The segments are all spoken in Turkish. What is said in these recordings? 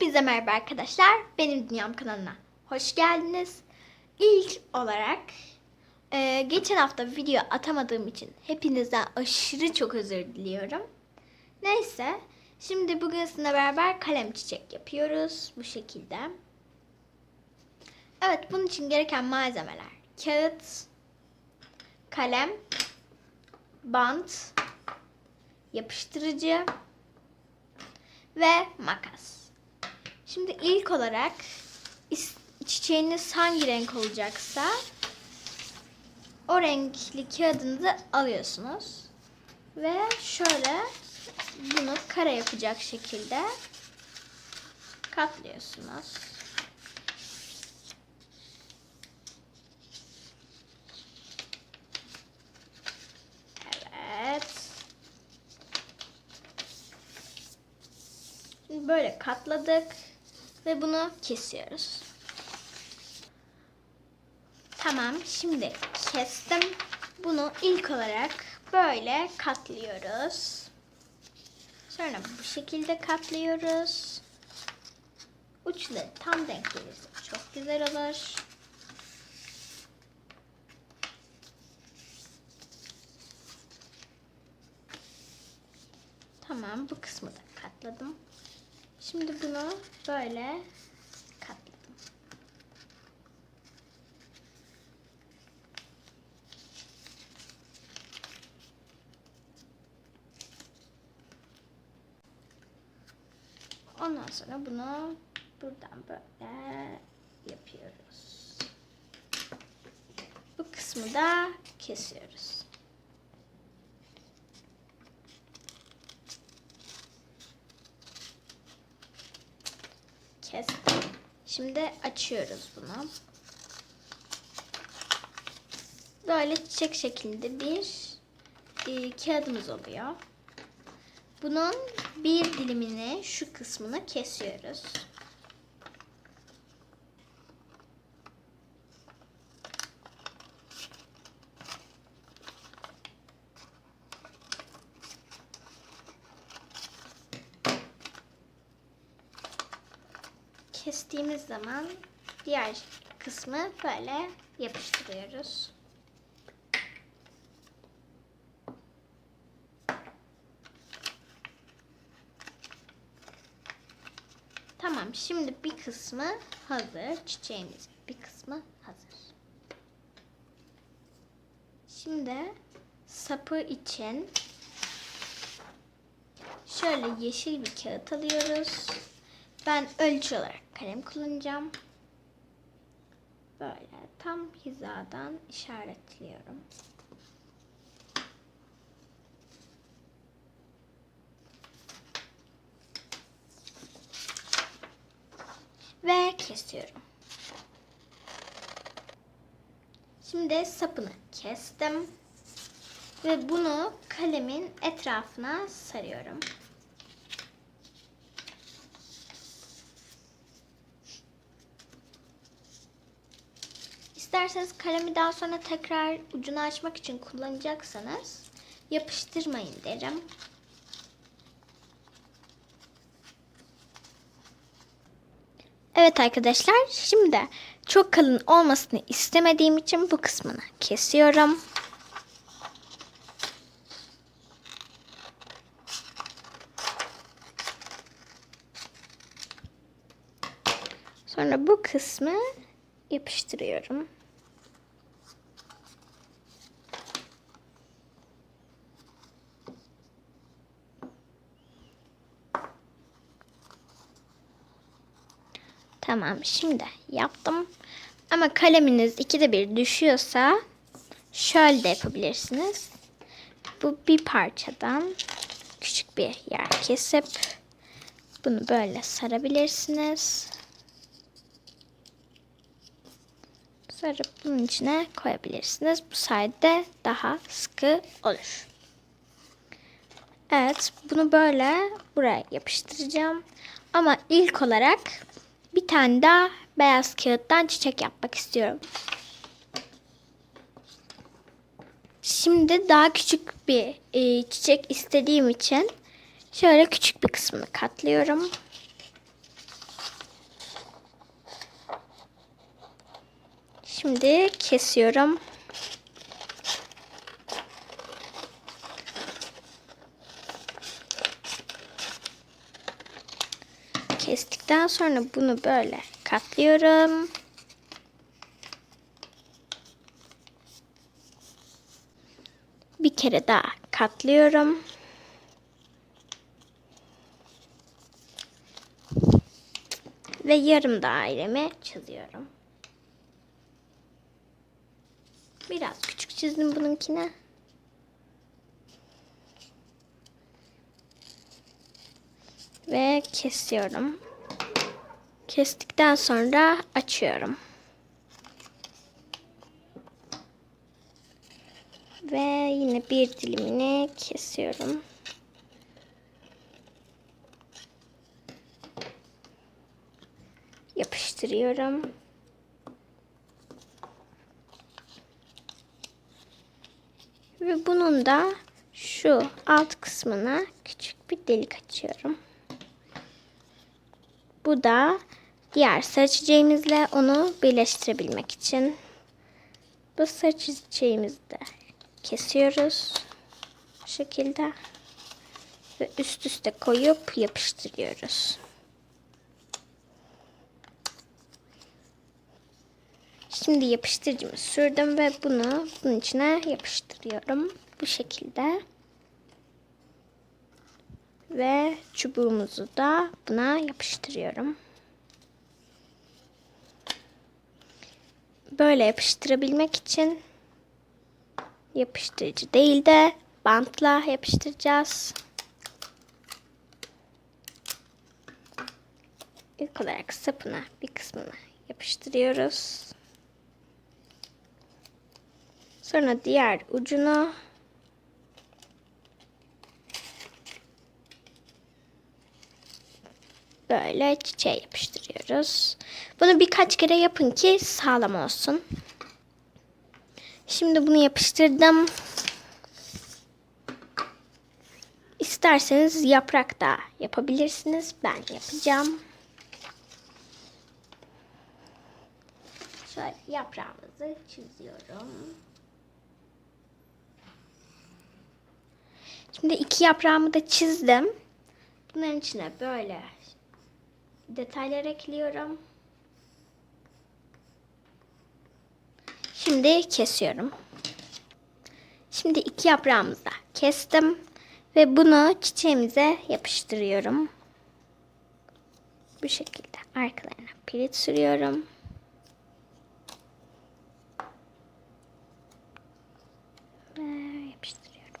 Hepinize merhaba arkadaşlar. Benim Dünyam kanalına hoş geldiniz. İlk olarak e, geçen hafta video atamadığım için hepinizden aşırı çok özür diliyorum. Neyse, şimdi bugün sizinle beraber kalem çiçek yapıyoruz bu şekilde. Evet, bunun için gereken malzemeler kağıt, kalem, bant, yapıştırıcı ve makas. Şimdi ilk olarak çiçeğiniz hangi renk olacaksa o renkli kağıdınızı alıyorsunuz. Ve şöyle bunu kare yapacak şekilde katlıyorsunuz. Evet. Böyle katladık ve bunu kesiyoruz. Tamam, şimdi kestim. Bunu ilk olarak böyle katlıyoruz. Sonra bu şekilde katlıyoruz. Uçları tam denk gelirse çok güzel olur. Tamam, bu kısmı da katladım. Şimdi bunu böyle katladım. Ondan sonra bunu buradan böyle yapıyoruz. Bu kısmı da kesiyoruz. Kestim. Şimdi açıyoruz bunu. Böyle çiçek şeklinde bir e, kağıdımız oluyor. Bunun bir dilimini, şu kısmını kesiyoruz. Kestiğimiz zaman diğer kısmı böyle yapıştırıyoruz. Tamam, şimdi bir kısmı hazır. Çiçeğimizin bir kısmı hazır. Şimdi sapı için şöyle yeşil bir kağıt alıyoruz. Ben ölçü olarak kalem kullanacağım. Böyle tam hizadan işaretliyorum. Ve kesiyorum. Şimdi sapını kestim. Ve bunu kalemin etrafına sarıyorum. İsterseniz kalemi daha sonra tekrar ucunu açmak için kullanacaksanız yapıştırmayın derim. Evet arkadaşlar şimdi çok kalın olmasını istemediğim için bu kısmını kesiyorum. Sonra bu kısmı yapıştırıyorum. Tamam şimdi yaptım. Ama kaleminiz ikide bir düşüyorsa şöyle de yapabilirsiniz. Bu bir parçadan küçük bir yer kesip bunu böyle sarabilirsiniz. Sarıp bunun içine koyabilirsiniz. Bu sayede daha sıkı olur. Evet bunu böyle buraya yapıştıracağım. Ama ilk olarak bir tane daha beyaz kağıttan çiçek yapmak istiyorum. Şimdi daha küçük bir e, çiçek istediğim için şöyle küçük bir kısmını katlıyorum. Şimdi kesiyorum. Kestikten sonra bunu böyle katlıyorum. Bir kere daha katlıyorum. Ve yarım dairemi çiziyorum. Biraz küçük çizdim bununkine. Ve kesiyorum. Kestikten sonra açıyorum. Ve yine bir dilimini kesiyorum. Yapıştırıyorum. Ve bunun da şu alt kısmına küçük bir delik açıyorum. Bu da diğer sarı çiçeğimizle onu birleştirebilmek için. Bu sarı çiçeğimizi de kesiyoruz. Bu şekilde. Ve üst üste koyup yapıştırıyoruz. Şimdi yapıştırıcımı sürdüm ve bunu bunun içine yapıştırıyorum. Bu şekilde. Ve çubuğumuzu da buna yapıştırıyorum. Böyle yapıştırabilmek için yapıştırıcı değil de bantla yapıştıracağız. İlk olarak sapına bir kısmını yapıştırıyoruz. Sonra diğer ucunu böyle çiçeğe yapıştırıyoruz. Bunu birkaç kere yapın ki sağlam olsun. Şimdi bunu yapıştırdım. İsterseniz yaprak da yapabilirsiniz. Ben yapacağım. Şöyle yaprağımızı çiziyorum. Şimdi iki yaprağımı da çizdim. Bunların içine böyle detaylar ekliyorum. Şimdi kesiyorum. Şimdi iki yaprağımızı da kestim. Ve bunu çiçeğimize yapıştırıyorum. Bu şekilde arkalarına pirit sürüyorum. Ve yapıştırıyorum.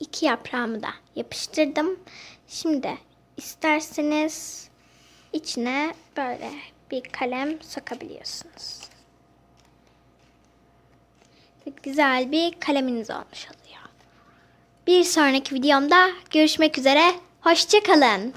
İki yaprağımı da yapıştırdım. Şimdi isterseniz içine böyle bir kalem sokabiliyorsunuz. Güzel bir kaleminiz olmuş oluyor. Bir sonraki videomda görüşmek üzere. Hoşçakalın.